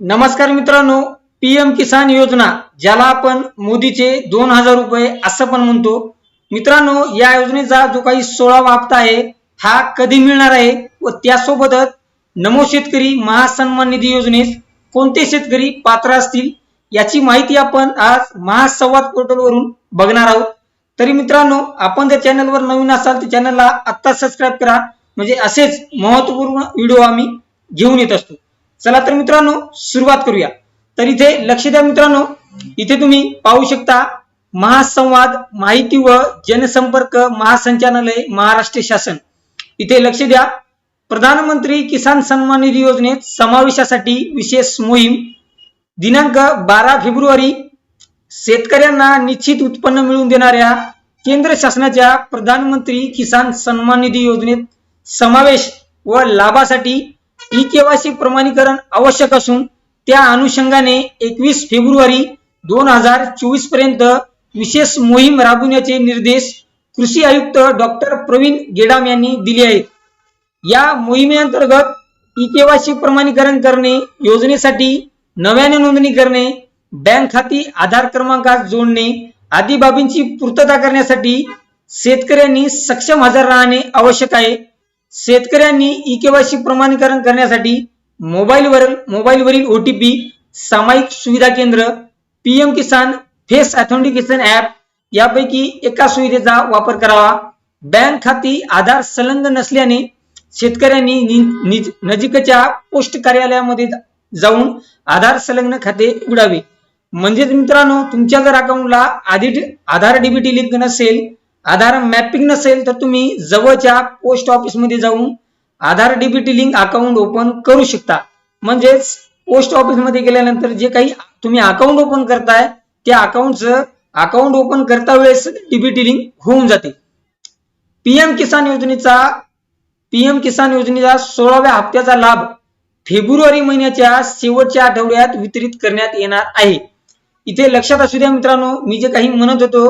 नमस्कार मित्रांनो पीएम किसान योजना ज्याला आपण मोदीचे दोन हजार रुपये असं पण म्हणतो. मित्रांनो या योजनेचा जो काही सोळावा हप्ता आहे हा कधी मिळणार आहे व त्यासोबतच नमो शेतकरी महासन्मान निधी योजनेस कोणते शेतकरी पात्र असतील याची माहिती आपण आज महासंवाद पोर्टलवरून बघणार आहोत. तरी मित्रांनो आपण जर चॅनलवर नवीन असाल तर चॅनलला आत्ता सबस्क्राईब करा. म्हणजे असेच महत्त्वपूर्ण व्हिडिओ आम्ही घेऊन येत असतो. चला तर मित्रांनो सुरुवात करूया. तर इथे लक्ष द्या मित्रांनो इथे तुम्ही पाहू शकता महासंवाद माहिती व जनसंपर्क महासंचालनालय महाराष्ट्र शासन. इथे लक्ष द्या. प्रधानमंत्री किसान सन्मान निधी योजनेत समावेशासाठी विशेष मोहीम. दिनांक बारा फेब्रुवारी शेतकऱ्यांना निश्चित उत्पन्न मिळवून देणाऱ्या केंद्र शासनाच्या प्रधानमंत्री किसान सन्मान निधी योजनेत समावेश व लाभासाठी ई केवायसी प्रमाणीकरण आवश्यक असून त्या अनुषंगाने एकवीस फेब्रुवारी दोन हजार चोवीसपर्यंत विशेष मोहीम राबविण्याचे निर्देश कृषी आयुक्त डॉक्टर प्रवीण गेडाम यांनी दिले आहेत. या मोहिमेअंतर्गत ई केवायसी प्रमाणीकरण करणे योजनेसाठी नव्याने नोंदणी करणे बँक खाती आधार क्रमांकात जोडणे आदी बाबींची पूर्तता करण्यासाठी शेतकऱ्यांनी सक्षम हजर राहणे आवश्यक आहे. शेतकऱ्यांनी ई केवायसी प्रमाणीकरण करण्यासाठी मोबाईलवर मोबाईलवरील ओ टी पी सामायिक सुविधा केंद्र PM Kisan face authentication app यापैकी एका सुविधेचा वापर करावा. बँक खाती आधार संलग्न नसल्याने शेतकऱ्यांनी नजीकच्या पोस्ट कार्यालयामध्ये जाऊन आधार संलग्न खाते उघडावे. म्हणजेच मित्रांनो तुमच्या जर अकाउंटला आधी आधार डीबीटी लिंक नसेल आधार मॅपिंग नसेल तर तुम्ही जवळच्या पोस्ट ऑफिसमध्ये जाऊन Aadhaar DBT link account open करू शकता. म्हणजेच पोस्ट ऑफिसमध्ये गेल्यानंतर जे काही तुम्ही अकाउंट ओपन करताय त्या अकाउंटचं अकाउंट ओपन करता वेळेस डीबीटी लिंक होऊन जाते. पीएम किसान योजनेचा पीएम किसान योजनेचा सोळाव्या हप्त्याचा लाभ फेब्रुवारी महिन्याच्या शेवटच्या आठवड्यात वितरित करण्यात येणार आहे. इथे लक्षात असू द्या मित्रांनो मी जे काही म्हणत होतो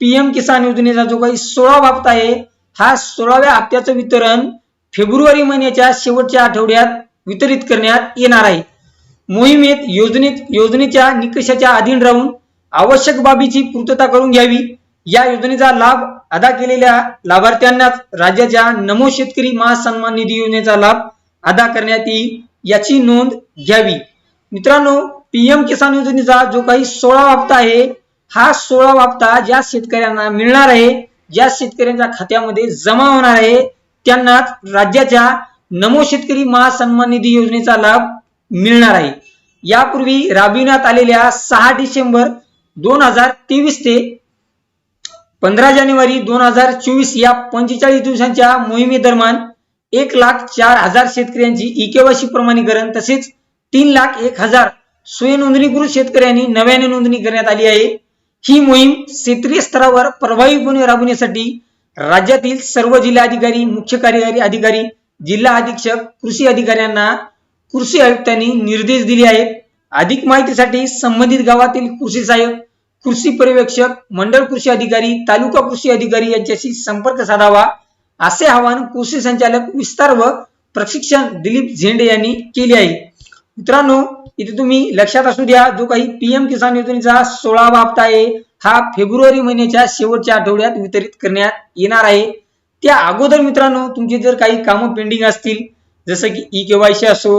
पीएम किसान योजनेचा जो काही सोळावा हप्ता आहे हा सोळाव्या हप्त्याचं वितरण फेब्रुवारी महिन्याच्या शेवटच्या आठवड्यात वितरित करण्यात येणार आहे. मोहिमेत योजनेत योजनेच्या निकषाच्या अधीन राहून आवश्यक बाबीची पूर्तता करून घ्यावी. या योजनेचा लाभ अदा केलेल्या लाभार्थ्यांनाच राज्याच्या नमो शेतकरी महासन्मान निधी योजनेचा लाभ अदा करण्यात येईल याची नोंद घ्यावी. मित्रांनो पीएम किसान योजनेचा जो काही सोळा हप्ता आहे हा सोळा हप्ता ज्या शेतकऱ्यांना मिळणार आहे ज्या शेतकऱ्यांच्या खात्यामध्ये जमा होणार आहे त्यांनाच राज्याच्या नमो शेतकरी महासन्मान निधी योजनेचा लाभ मिळणार आहे. यापूर्वी राबविण्यात आलेल्या सहा डिसेंबर दोन हजार तेवीस ते पंधरा जानेवारी दोन हजार चोवीस या पंचेचाळीस दिवसांच्या मोहिमेदरम्यान एक लाख चार हजार शेतकऱ्यांची इकेवासी प्रमाणीकरण तसेच तीन लाख एक हजार स्वयंनोंदणीकृत शेतकऱ्यांनी नव्याने नोंदणी करण्यात आली आहे. ही मोहीम क्षेत्रीय स्तरावर प्रभावीपणे राबवण्यासाठी राज्यातील सर्व जिल्हाधिकारी मुख्य कार्यकारी अधिकारी जिल्हा अधीक्षक कृषी अधिकाऱ्यांना कृषी आयुक्तांनी निर्देश दिले आहेत. अधिक माहितीसाठी संबंधित गावातील कृषी सहाय्यक कृषी पर्यवेक्षक मंडळ कृषी अधिकारी तालुका कृषी अधिकारी यांच्याशी संपर्क साधावा असे आवाहन कृषी संचालक विस्तार व प्रशिक्षण दिलीप झेंडे यांनी केले आहे. मित्रांनो इथे तुम्ही लक्षात असू द्या जो काही पीएम किसान योजनेचा सोळावा हप्ता आहे हा फेब्रुवारी महिन्याच्या शेवटच्या आठवड्यात वितरित करण्यात येणार आहे. त्या अगोदर मित्रांनो तुमचे जर काही कामं पेंडिंग असतील जसं की ई केवायसी असो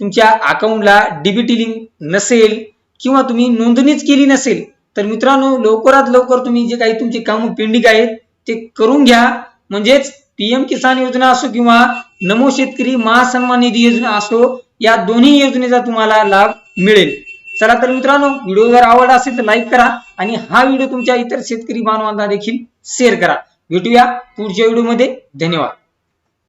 तुमच्या अकाउंटला डीबीटी लिंक नसेल किंवा तुम्ही नोंदणीच केली नसेल तर मित्रांनो लवकरात लवकर तुम्ही जे काही तुमचे कामं पेंडिंग आहेत ते करून घ्या. म्हणजेच पीएम किसान योजना असो किंवा नमो शेतकरी महासन्मान निधी योजना असो या दोन्ही योजनेचा तुम्हाला लाभ मिळेल. चला तर मित्रांनो व्हिडिओ जर आवडला असेल तर लाईक करा आणि हा व्हिडिओ तुमच्या इतर शेतकरी बांधवांना देखील शेअर करा. भेटूया पुढच्या व्हिडिओमध्ये. धन्यवाद.